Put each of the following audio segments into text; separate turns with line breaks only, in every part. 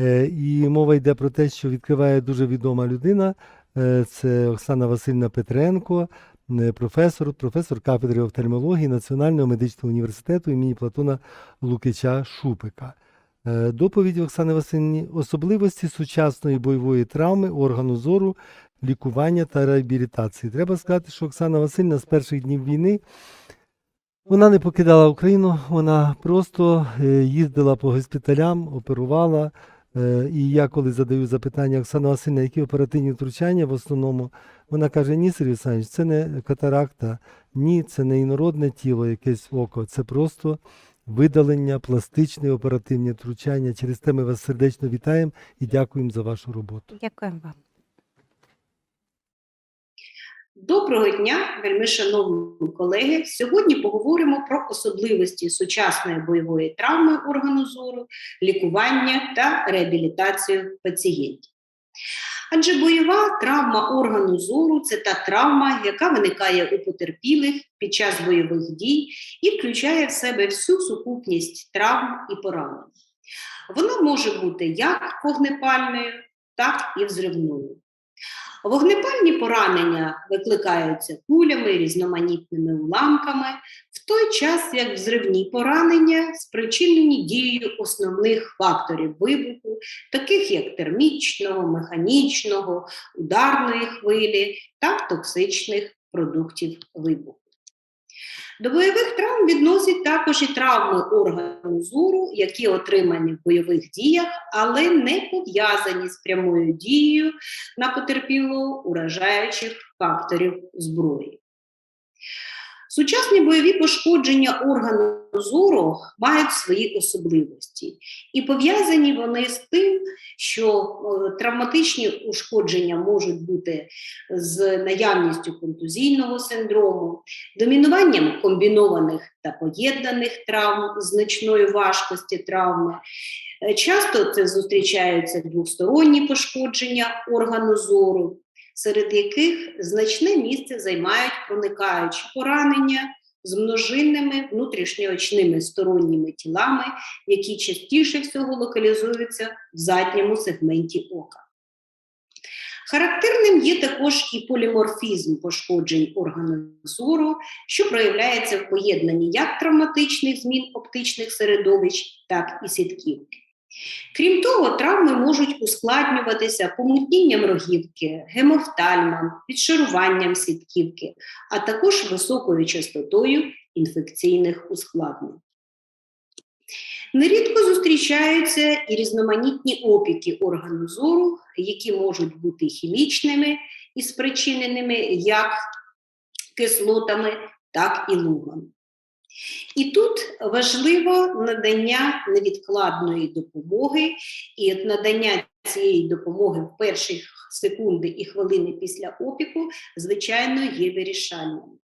Е, І мова йде про те, що відкриває дуже відома людина. Е, Це Оксана Васильівна Петренко, е, професор, професор кафедри офтальмології Національного медичного університету імені Платона Лукича Шупика. Доповідь Оксани Васильівні особливості сучасної бойової травми, органу зору, лікування та реабілітації. Треба сказати, що Оксана Васильівна з перших днів війни вона не покидала Україну, вона просто їздила по госпіталям, оперувала. Е, І я коли задаю запитання Оксана Васильівна, які оперативні втручання в основному, вона каже: ні, Сергій Олександрович, це не катаракта, ні, це не інородне тіло, якесь око, це просто видалення, пластичне оперативне втручання. Через те ми вас сердечно вітаємо і дякуємо за вашу роботу.
Дякуємо вам.
Доброго дня, вельми шановні колеги. Сьогодні поговоримо про особливості сучасної бойової травми органу зору, лікування та реабілітацію пацієнтів. Адже бойова травма органу зору це та травма, яка виникає у потерпілих під час бойових дій і включає в себе всю сукупність травм і поранень. Вона може бути як вогнепальною, так і взривною. Вогнепальні поранення викликаються кулями, різноманітними уламками, в той час як взривні поранення спричинені дією основних факторів вибуху, таких як термічного, механічного, ударної хвилі та токсичних продуктів вибуху. До бойових травм відносять також і травми органу зору, які отримані в бойових діях, але не пов'язані з прямою дією на потерпілого уражаючих факторів зброї. Сучасні бойові пошкодження органу зору мають свої особливості, і пов'язані вони з тим, що е, травматичні ушкодження можуть бути з наявністю контузійного синдрому, домінуванням комбінованих та поєднаних травм, значної важкості травми. Е, Часто це зустрічаються двосторонні пошкодження органу зору, серед яких значне місце займають проникаючі поранення з множинними внутрішньоочними сторонніми тілами, які частіше всього локалізуються в задньому сегменті ока. Характерним є також і поліморфізм пошкоджень органу зору, що проявляється в поєднанні як травматичних змін оптичних середовищ, так і сітківки. Крім того, травми можуть ускладнюватися помутнінням рогівки, гемофтальмом, відшаруванням сітківки, а також високою частотою інфекційних ускладнень. Нерідко зустрічаються і різноманітні опіки органу зору, які можуть бути хімічними і спричиненими як кислотами, так і лугами. І тут важливо надання невідкладної допомоги, і надання цієї допомоги в перші секунди і хвилини після опіку, звичайно, є вирішальним.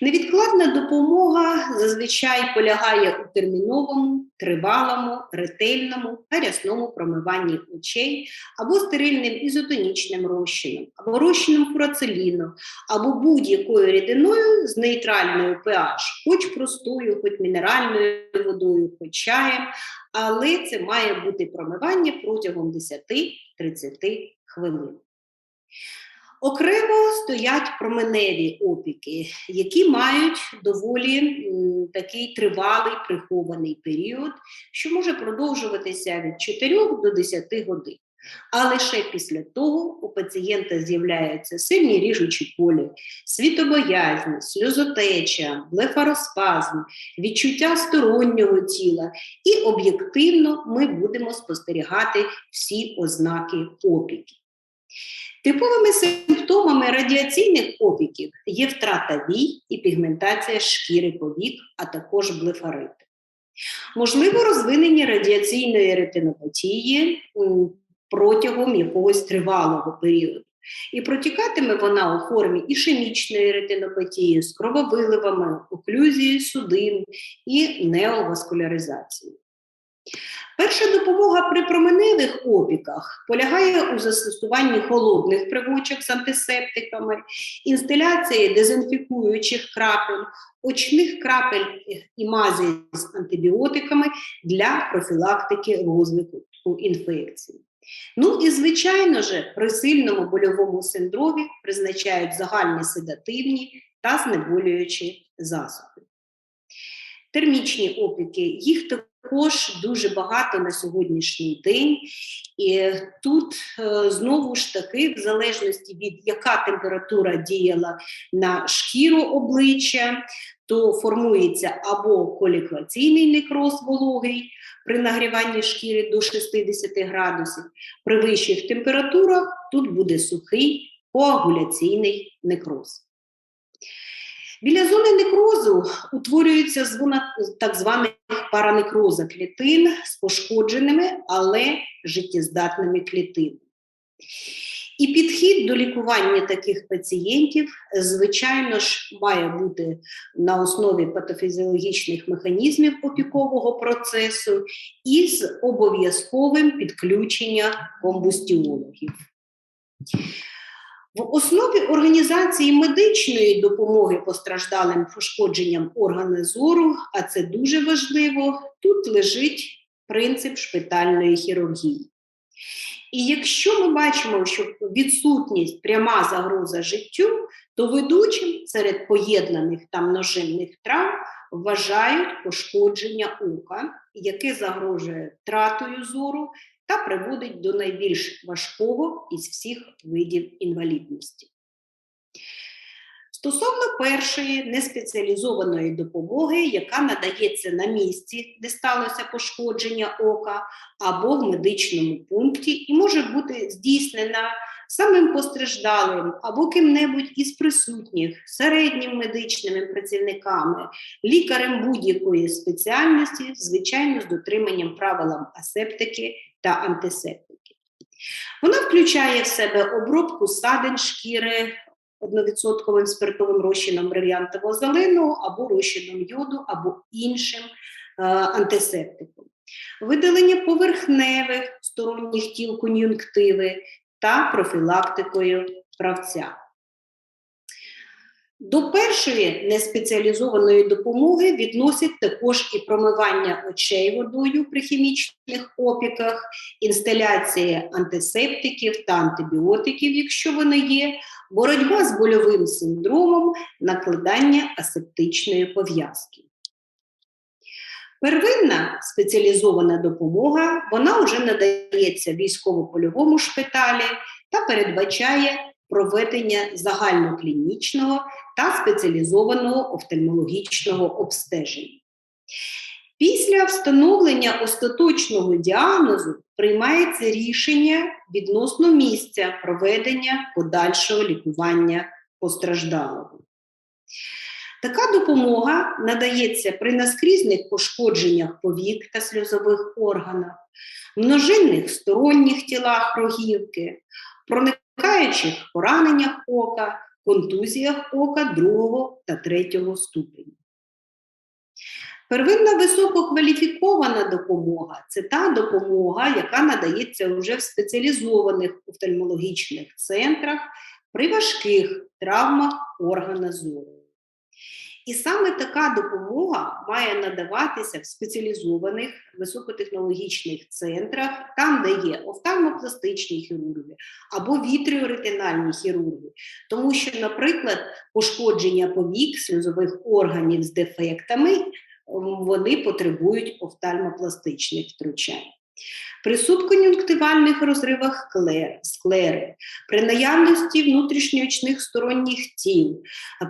Невідкладна допомога зазвичай полягає у терміновому, тривалому, ретельному та рясному промиванні очей або стерильним ізотонічним розчином, або розчином фурацеліну, або будь-якою рідиною з нейтральною pH, хоч простою, хоч мінеральною водою, хоч чаєм, але це має бути промивання протягом 10-30 хвилин. Окремо стоять променеві опіки, які мають доволі такий тривалий прихований період, що може продовжуватися від 4 до 10 годин. А лише після того у пацієнта з'являються сильні ріжучі болі, світобоязнь, сльозотеча, блефароспазм, відчуття стороннього тіла, і об'єктивно ми будемо спостерігати всі ознаки опіків. Типовими симптомами радіаційних опіків є втрата вій і пігментація шкіри повік, а також блефарити. Можливо розвинення радіаційної ретинопатії протягом якогось тривалого періоду. І протікатиме вона у формі ішемічної ретинопатії з крововиливами, оклюзією судин і неоваскуляризацією. Перша допомога при променевих опіках полягає у застосуванні холодних привочок з антисептиками, інсталяції дезінфікуючих крапель, очних крапель і мазі з антибіотиками для профілактики розвитку інфекції. Ну і звичайно ж, при сильному больовому синдромі призначають загальні седативні та знеболюючі засоби. Термічні опіки, їх також дуже багато на сьогоднішній день. І тут е, знову ж таки, в залежності від яка температура діяла на шкіру обличчя, то формується або колікваційний некроз вологий при нагріванні шкіри до 60 градусів. При вищих температурах тут буде сухий коагуляційний некроз. Біля зони некрозу утворюється зона так званих паранекроза клітин з пошкодженими, але життєздатними клітинами. І підхід до лікування таких пацієнтів, звичайно ж, має бути на основі патофізіологічних механізмів опікового процесу і з обов'язковим підключенням комбустіологів. В основі організації медичної допомоги постраждалим пошкодженням органи зору, а це дуже важливо, тут лежить принцип шпитальної хірургії. І якщо ми бачимо, що відсутність пряма загроза життю, то ведучим серед поєднаних та множинних травм вважають пошкодження ока, яке загрожує втратою зору та приводить до найбільш важкого із всіх видів інвалідності. Стосовно першої неспеціалізованої допомоги, яка надається на місці, де сталося пошкодження ока, або в медичному пункті, і може бути здійснена самим постраждалим або ким-небудь із присутніх, середніми медичними працівниками, лікарем будь-якої спеціальності, звичайно, з дотриманням правилам асептики та антисептики. Вона включає в себе обробку садин шкіри, одновідсотковим спиртовим розчином брильянтового зеленого або розчином йоду, або іншим е, антисептиком, видалення поверхневих сторонніх тіл кон'юнктиви та профілактикою правця. До першої неспеціалізованої допомоги відносять також і промивання очей водою при хімічних опіках, інсталяція антисептиків та антибіотиків, якщо вони є, боротьба з больовим синдромом, накладання асептичної пов'язки. Первинна спеціалізована допомога вона вже надається військово-польовому шпиталі та передбачає проведення загальноклінічного та спеціалізованого офтальмологічного обстеження. Після встановлення остаточного діагнозу приймається рішення відносно місця проведення подальшого лікування постраждалого. Така допомога надається при наскрізних пошкодженнях повік та сльозових органах, множинних сторонніх тілах рогівки, проникаючих пораненнях ока, контузіях ока другого та третього ступеня. Первинна висококваліфікована допомога це та допомога, яка надається вже в спеціалізованих офтальмологічних центрах при важких травмах органа зору. І саме така допомога має надаватися в спеціалізованих високотехнологічних центрах, там, де є офтальмопластичні хірурги або вітріоретинальні хірурги. Тому що, наприклад, пошкодження повік сльозових органів з дефектами вони потребують офтальмопластичних втручань. При субкон'юнктивальних розривах склери, при наявності внутрішньоочних сторонніх тіл,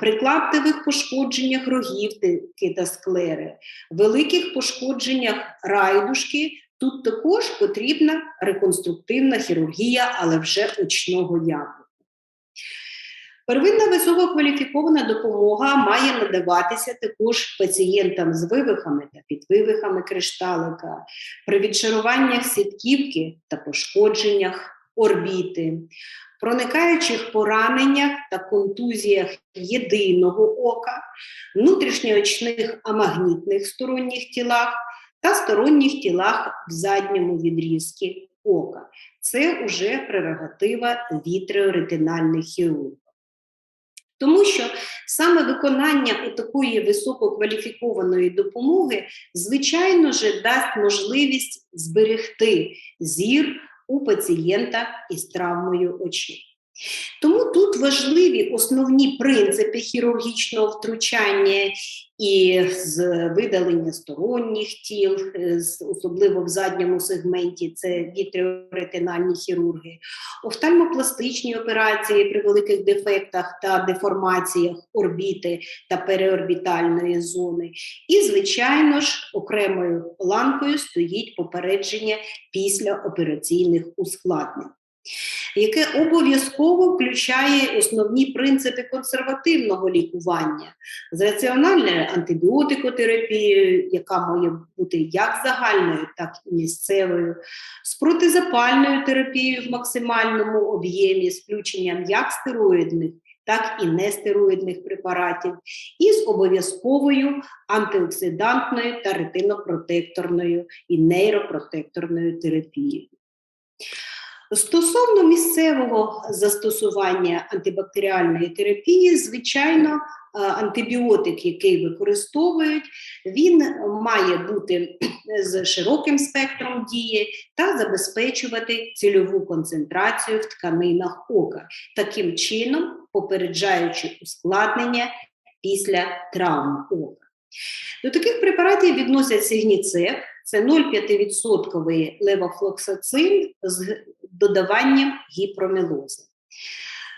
при клаптевих пошкодженнях рогівки та склери, великих пошкодженнях райдушки, тут також потрібна реконструктивна хірургія, але вже очного яблука. Первинна висококваліфікована допомога має надаватися також пацієнтам з вивихами та підвивихами кришталика, при відшаруваннях сітківки та пошкодженнях орбіти, проникаючих пораненнях та контузіях єдиного ока, внутрішньоочних амагнітних сторонніх тілах та сторонніх тілах в задньому відрізці ока. Це вже прерогатива вітреоретинальних хірургів. Тому що саме виконання такої висококваліфікованої допомоги, звичайно ж, дасть можливість зберегти зір у пацієнта із травмою очей. Тому тут важливі основні принципи хірургічного втручання і з видалення сторонніх тіл, е, особливо в задньому сегменті, це вітріоретинальні хірурги, офтальмопластичні операції при великих дефектах та деформаціях орбіти та переорбітальної зони. І, звичайно ж, окремою ланкою стоїть попередження післяопераційних ускладнень яке обов'язково включає основні принципи консервативного лікування. З раціональною антибіотикотерапією, яка має бути як загальною, так і місцевою, з протизапальною терапією в максимальному об'ємі, з включенням як стероїдних, так і нестероїдних препаратів, і з обов'язковою антиоксидантною та ретинопротекторною і нейропротекторною терапією. Стосовно місцевого застосування антибактеріальної терапії, звичайно, е, антибіотик, який використовують, він має бути з широким спектром дії та забезпечувати цільову концентрацію в тканинах ока, таким чином попереджаючи ускладнення після травм ока. До таких препаратів відносять сигніцеф, це 0,5% левофлоксацин з додаванням гіпромілози.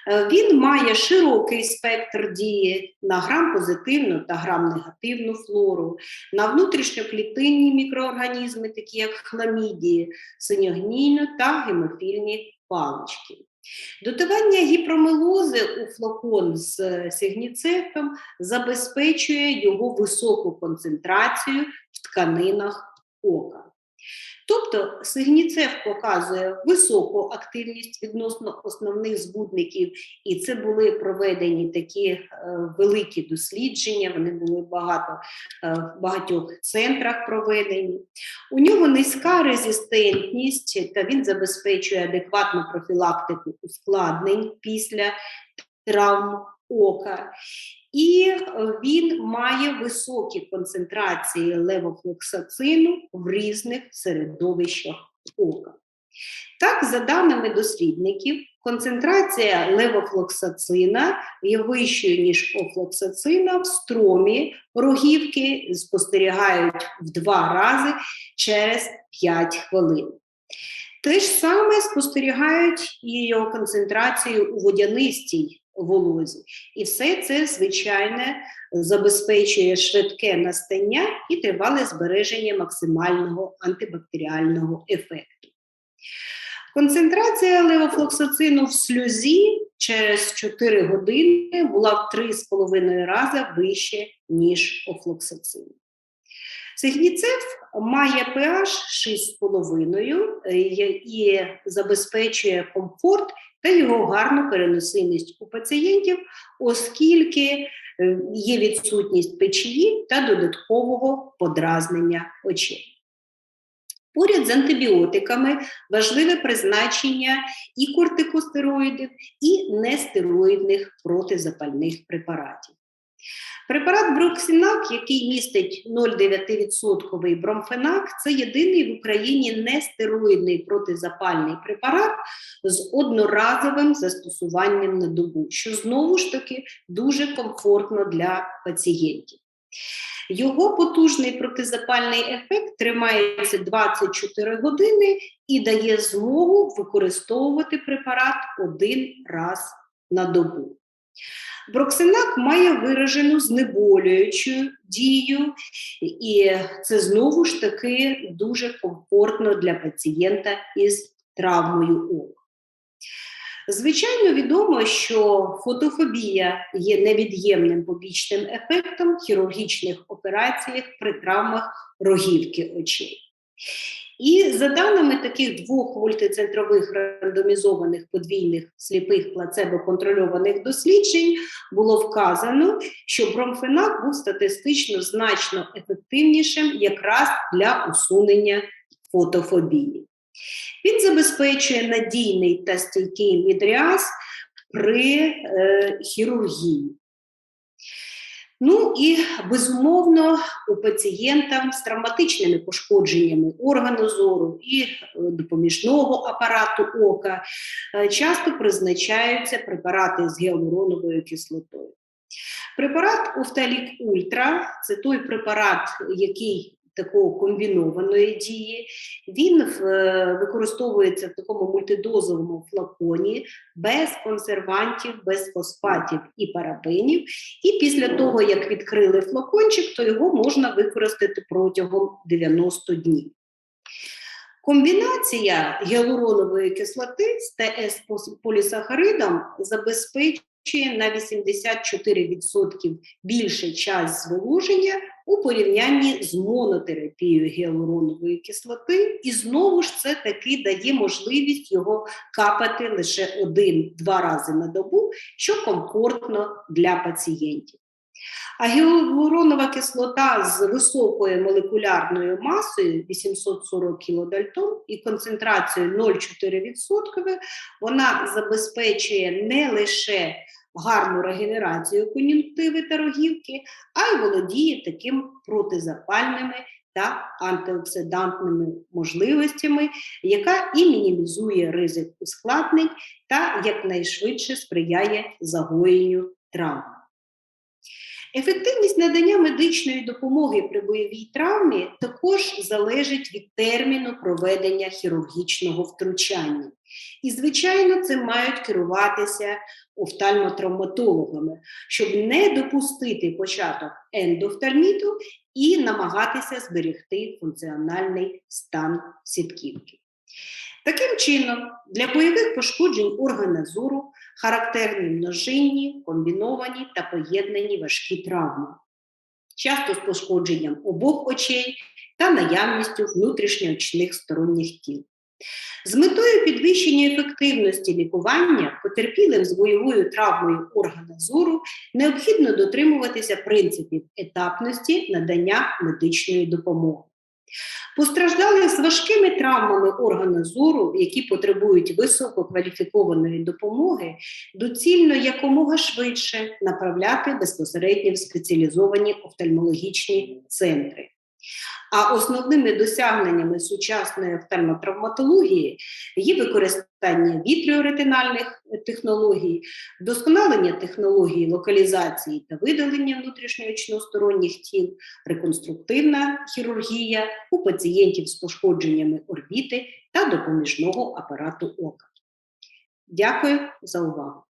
Е, Він має широкий спектр дії на грам позитивну та грам негативну флору, на внутрішньоклітинні мікроорганізми, такі як хламідії, синьогнійну та гемофільні палички. Додавання гіпромелози у флакон з сигніцефом забезпечує його високу концентрацію в тканинах ока. Тобто сигніцеф показує високу активність відносно основних збудників, і це були проведені такі е, великі дослідження, вони були багато е, в багатьох центрах проведені. У нього низька резистентність, та він забезпечує адекватну профілактику ускладнень після травм ока. І е, він має високі концентрації левофлоксацину в різних середовищах ока. Так, за даними дослідників, концентрація левофлоксацина є вищою, ніж офлоксацина в стромі рогівки спостерігають в два рази через 5 хвилин. Те ж саме спостерігають і його концентрацію у водянистій волозі. І все це, звичайно, забезпечує швидке настання і тривале збереження максимального антибактеріального ефекту. Концентрація левофлоксацину в сльозі через 4 години була в 3,5 рази вище, ніж офлоксацин. Сигніцеф має pH 6,5 е, і забезпечує комфорт та його гарну переносимість у пацієнтів, оскільки е, є відсутність печії та додаткового подразнення очей. Поряд з антибіотиками важливе призначення і кортикостероїдів, і нестероїдних протизапальних препаратів. Препарат Броксінак, який містить 0,9% бромфенак, це єдиний в Україні нестероїдний протизапальний препарат з одноразовим застосуванням на добу, що знову ж таки дуже комфортно для пацієнтів. Його потужний протизапальний ефект тримається 24 години і дає змогу використовувати препарат один раз на добу. Броксинак має виражену знеболюючу дію, і це знову ж таки дуже комфортно для пацієнта із травмою ока. Звичайно, відомо, що фотофобія є невід'ємним побічним ефектом хірургічних операціях при травмах рогівки очей. І за даними таких двох мультицентрових рандомізованих подвійних сліпих плацебо-контрольованих досліджень, було вказано, що бромфенак був статистично значно ефективнішим якраз для усунення фотофобії. Він забезпечує надійний та стійкий мідріаз при е, хірургії. Ну і безумовно у пацієнтам з травматичними пошкодженнями органу зору і е, допоміжного апарату ока е, часто призначаються препарати з гіалуроновою кислотою. Препарат Офталік Ультра це той препарат, який такого комбінованої дії. Він е, використовується в такому мультидозовому флаконі без консервантів, без фосфатів і парабенів. І після того, як відкрили флакончик, то його можна використати протягом 90 днів. Комбінація гіалуронової кислоти з ТС полісахаридом забезпечує на 84% більше час зволоження у порівнянні з монотерапією гіалуронової кислоти, і знову ж це таки дає можливість його капати лише один-два рази на добу, що комфортно для пацієнтів. А гіалуронова кислота з високою молекулярною масою 840 кД і концентрацією 0,4%, вона забезпечує не лише гарну регенерацію кон'юнктиви та рогівки, а й володіє таким протизапальними та антиоксидантними можливостями, яка і мінімізує ризик ускладнень та якнайшвидше сприяє загоєнню травм. Ефективність надання медичної допомоги при бойовій травмі також залежить від терміну проведення хірургічного втручання. І, звичайно, цим мають керуватися офтальмотравматологами, щоб не допустити початок ендофтальміту і намагатися зберегти функціональний стан сітківки. Таким чином, для бойових пошкоджень органа зору характерні множинні, комбіновані та поєднані важкі травми, часто з пошкодженням обох очей та наявністю внутрішньоочних сторонніх тіл. З метою підвищення ефективності лікування потерпілим з бойовою травмою органа зору необхідно дотримуватися принципів етапності надання медичної допомоги. Постраждалих з важкими травмами органа зору, які потребують висококваліфікованої допомоги, доцільно якомога швидше направляти безпосередньо в спеціалізовані офтальмологічні центри. А основними досягненнями сучасної офтальмотравматології є використання вітріоретинальних технологій, вдосконалення технологій локалізації та видалення внутрішньоочносторонніх тіл, реконструктивна хірургія у пацієнтів з пошкодженнями орбіти та допоміжного апарату ока. Дякую за увагу.